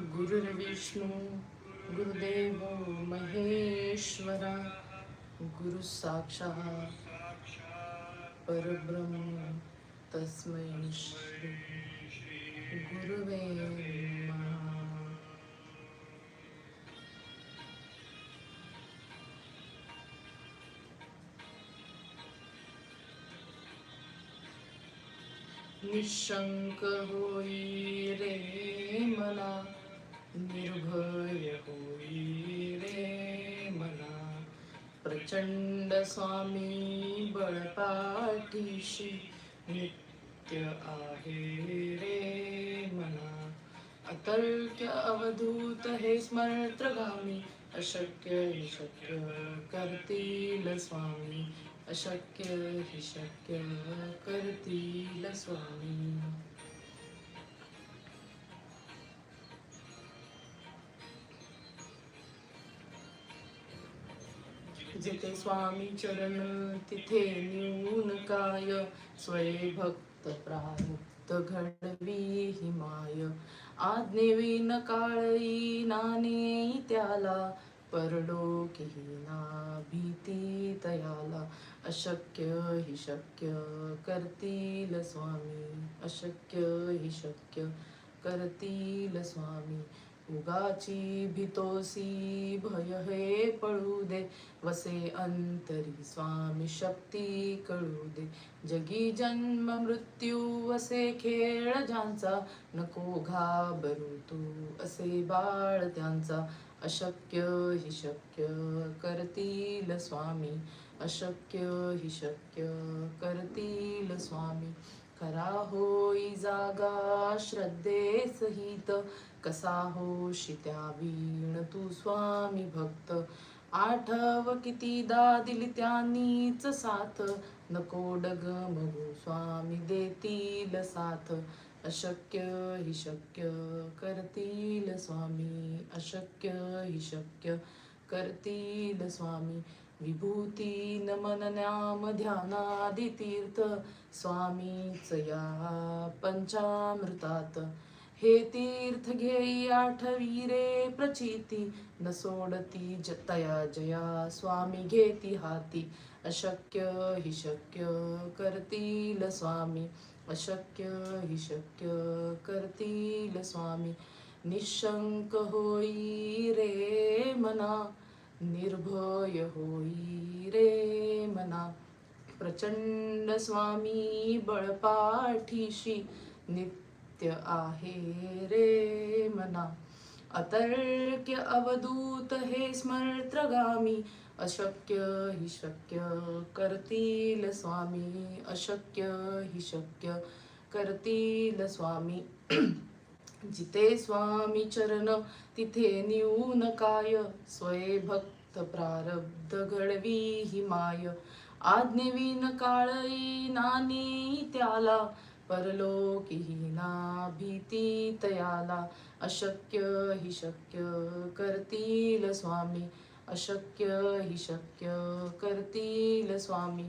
गुरुर्विष्णू गुरुदेव महेश्वरा गुरु साक्षात परब्रह्म तस्मै श्री गुरुवे नमः. निशंक होई रे निर्भय होई रे मना. प्रचंड स्वामी बळपाठीशी नित्य आहे रे मना. अतल्य अवधूत हे स्मर्त्रगामी अशक्य हि शक्य करतील स्वामी. अशक्य हि शक्य करतील स्वामी. जिथे स्वामी चरण तिथे न्यून काय? स्वय भक्त प्रायुक्त घडवी हिमाय. आज्ञेविन काळी नाने त्याला परलोकीना भीती तयाला अशक्य हि शक्य करतील स्वामी अशक्य हि शक्य करतील स्वामी. उगाची भीतोसी भय हे पळू दे. वसे अंतरी स्वामी शक्ती कळू दे. जगी जन्म मृत्यू वसे खेळ ज्यांचा नको घाबरू तू असे बाळ त्यांचा. अशक्य हि शक्य करतील स्वामी अशक्य हि शक्य करतील स्वामी. खरा होई जागा श्रद्धे सहित कसा होशी त्या वीण तू स्वामी भक्त? आठव कितीदा दिली त्यांनीच साथ. नको डग डगमगू स्वामी देतील साथ. अशक्य हि शक्य करतील स्वामी. अशक्य हि शक्य करतील स्वामी. विभूती नमन नाम ध्यानादि तीर्थ स्वामीच या पंचामृतात. हे तीर्थ घेई आठवी रे प्रचिती न सोडती जतया जया स्वामी घेती हाती. अशक्य हि शक्य करतील स्वामी अशक्य हि शक्य करतील स्वामी. निशंक होई रे मना निर्भय होई रे मना. प्रचंड स्वामी बळपाठीशी नित्य आहे रे मना. अतर्क्य अवधूत हे स्मर्त्रगामी अशक्य हि शक्य करतील स्वामी. अशक्य हि शक्य करतील स्वामी. जिथे स्वामी चरण तिथे न्यून काय. स्वय भक्त प्रारब्ध घडवी हिमाय आज्ञवीन काळई नानी त्याला. परलोकीना भीती तयाला अशक्य हि शक्य करतील स्वामी अशक्य हि शक्य करतील स्वामी.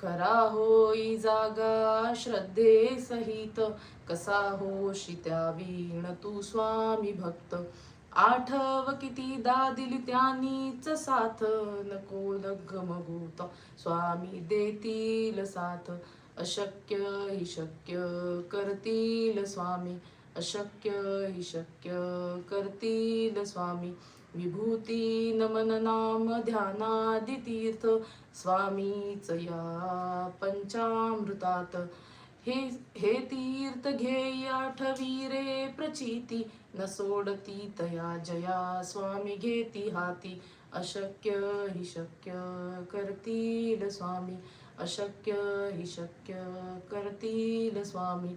खरा होई जागा श्रद्धे सहित. कसा होशी त्या वीण तू स्वामी भक्त. आठव किती दिली त्यांनीच साथ. नको लग्मभूत स्वामी देतील साथ. अशक्य हि शक्य करतील स्वामी. अशक्य हि शक्य करतील स्वामी. विभूती नमन नाम ध्यानादि तीर्थ स्वामीच या पंचामृतात. हे हे तीर्थ घेई आठवी रे प्रचिती. न सोडती तया जया स्वामी घेती हाती. अशक्य हि शक्य करतील स्वामी. अशक्य हि शक्य करतील स्वामी.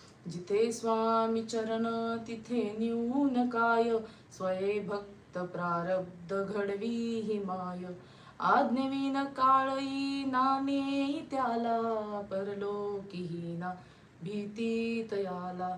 जिथे स्वामी चरण तिथे निऊन काय? स्वये भक्त प्रारब्ध घडवी हि माय आज्ञविन काळई नाने त्याला परलोकीही ना भीती तयाला.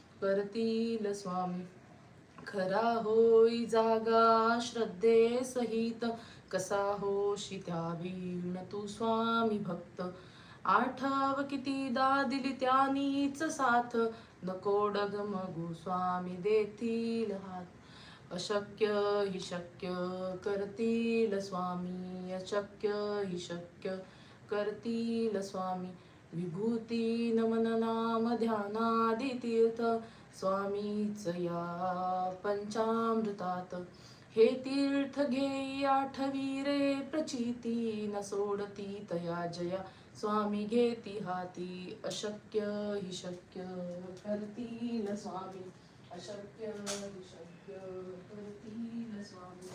करतील स्वामी. खरा होई जागा श्रद्धे सहित. कसा होशी त्या वीण तू स्वामी भक्त. आठव कितीदा दिली त्यानीच साथ. नको डगमगू स्वामी देतील हात. अशक्य हि शक्य करतील स्वामी. अशक्य हि शक्य करतील स्वामी. विभूती नमन नाम ध्यानादि तीर्थ स्वामीच या पंचामृतात. हे तीर्थ घेई आठवी रे प्रचिती न सोडती तया जया. स्वामी घेती हाती अशक्य हि शक्य करतील. स्वामी अशक्य हि शक्य करतील स्वामी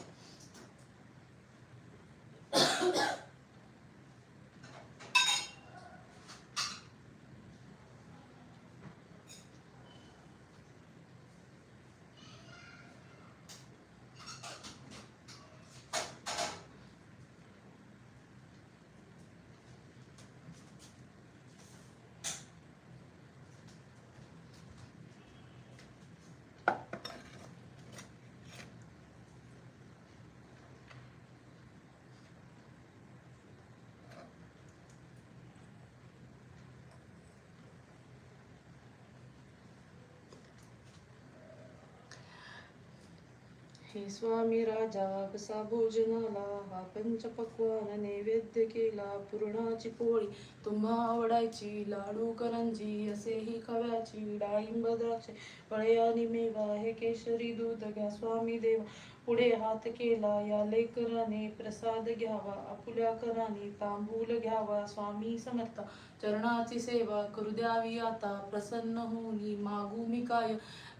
श्री स्वामी राजा कसा भोजनाला हा पंचपक्वान नैवेद्य केला. पुरणाची पोळी तुम्हा आवडायची. लाडू करंजी असेही खव्याची. डाळिंब द्राक्षे फळे आणि मेवा हे केशरी दूध घ्या स्वामी देवा. पुढे हात केला. या लेकराने प्रसाद घ्यावा. आपुल्या कराने तांबूल घ्यावा. स्वामी समर्थ. चरणाची सेवा करू द्यावी आता. प्रसन्न होऊनी मागू मी काय?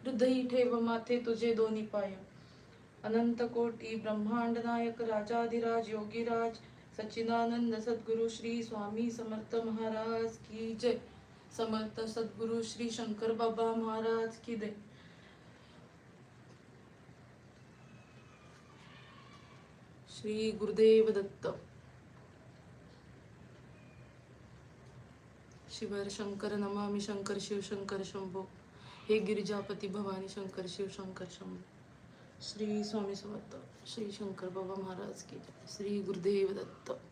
हृदयी ठेव माथे तुझे दोन्ही पाय. अनंत कोटी ब्रह्मांड नायक राजाधिराज योगीराज सच्चिदानंद सद्गुरु श्री स्वामी समर्थ महाराज की जय. समर्थ सद्गुरु श्री शंकर बाबा महाराज की जय. श्री गुरुदेव दत्त. शिवर शंकर नमामि शंकर शिव शंकर शंभो. हे गिरिजापती भवानी शंकर शिव शंकर शंभो. श्री स्वामी समर्थ श्री शंकर बाबा महाराज की श्री गुरुदेव दत्त.